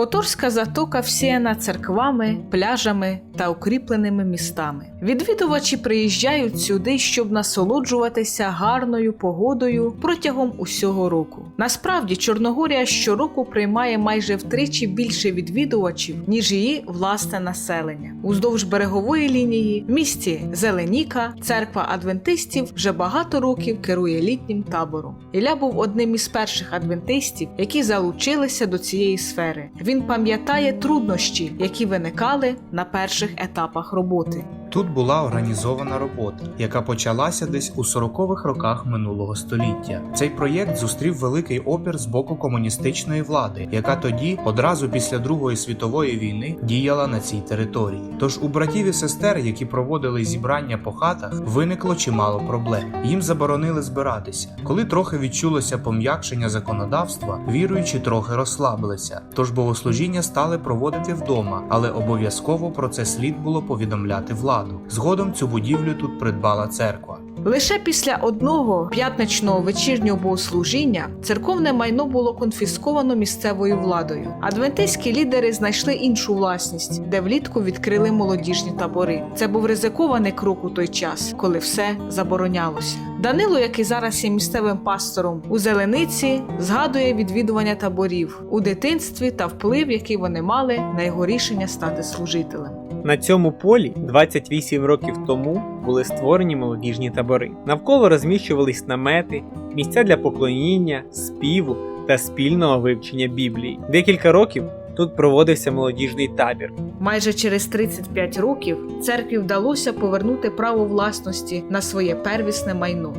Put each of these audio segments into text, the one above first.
Которська затока всіяна церквами, пляжами та укріпленими містами. Відвідувачі приїжджають сюди, щоб насолоджуватися гарною погодою протягом усього року. Насправді, Чорногорія щороку приймає майже втричі більше відвідувачів, ніж її власне населення. Уздовж берегової лінії в місті Зеленіка церква адвентистів вже багато років керує літнім табором. Ілля був одним із перших адвентистів, які залучилися до цієї сфери. Він пам'ятає труднощі, які виникали на перших етапах роботи. Тут була організована робота, яка почалася десь у 40-х роках минулого століття. Цей проєкт зустрів великий опір з боку комуністичної влади, яка тоді, одразу після Другої світової війни, діяла на цій території. Тож у братів і сестер, які проводили зібрання по хатах, виникло чимало проблем. Їм заборонили збиратися. Коли трохи відчулося пом'якшення законодавства, віруючі трохи розслабилися. Тож богослужіння стали проводити вдома, але обов'язково про це слід було повідомляти владу. Згодом цю будівлю тут придбала церква. Лише після одного п'ятничного вечірнього богослужіння церковне майно було конфісковано місцевою владою. Адвентистські лідери знайшли іншу власність, де влітку відкрили молодіжні табори. Це був ризикований крок у той час, коли все заборонялося. Данило, який зараз є місцевим пастором у Зелениці, згадує відвідування таборів у дитинстві та вплив, який вони мали на його рішення стати служителем. На цьому полі 28 років тому були створені молодіжні табори. Навколо розміщувались намети, місця для поклоніння, співу та спільного вивчення Біблії. Декілька років тут проводився молодіжний табір. Майже через 35 років церкві вдалося повернути право власності на своє первісне майно.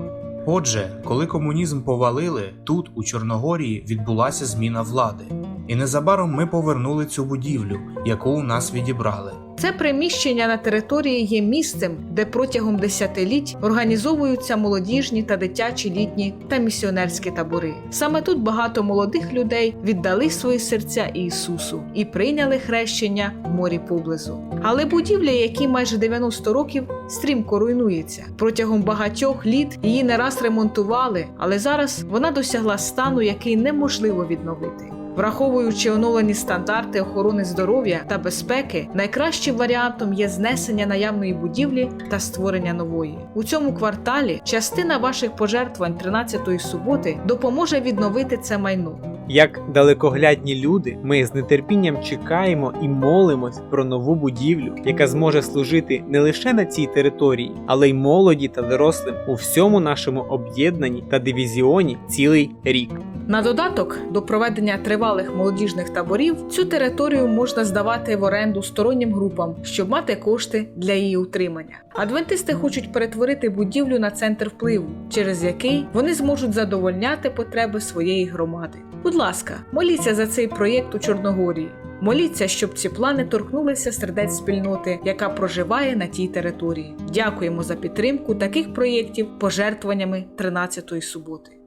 Отже, коли комунізм повалили, тут, у Чорногорії, відбулася зміна влади. І незабаром ми повернули цю будівлю, яку у нас відібрали. Це приміщення на території є місцем, де протягом десятиліть організовуються молодіжні та дитячі літні та місіонерські табори. Саме тут багато молодих людей віддали свої серця Ісусу і прийняли хрещення в морі поблизу. Але будівля, якій майже 90 років, стрімко руйнується. Протягом багатьох літ її не раз ремонтували, але зараз вона досягла стану, який неможливо відновити. Враховуючи оновлені стандарти охорони здоров'я та безпеки, найкращим варіантом є знесення наявної будівлі та створення нової. У цьому кварталі частина ваших пожертвувань 13-ї суботи допоможе відновити це майно. Як далекоглядні люди, ми з нетерпінням чекаємо і молимось про нову будівлю, яка зможе служити не лише на цій території, але й молоді та дорослим у всьому нашому об'єднанні та дивізіоні цілий рік. На додаток до проведення тривалих молодіжних таборів цю територію можна здавати в оренду стороннім групам, щоб мати кошти для її утримання. Адвентисти хочуть перетворити будівлю на центр впливу, через який вони зможуть задовольняти потреби своєї громади. Будь ласка, моліться за цей проєкт у Чорногорії. Моліться, щоб ці плани торкнулися сердець спільноти, яка проживає на тій території. Дякуємо за підтримку таких проєктів пожертвуваннями 13-ї суботи.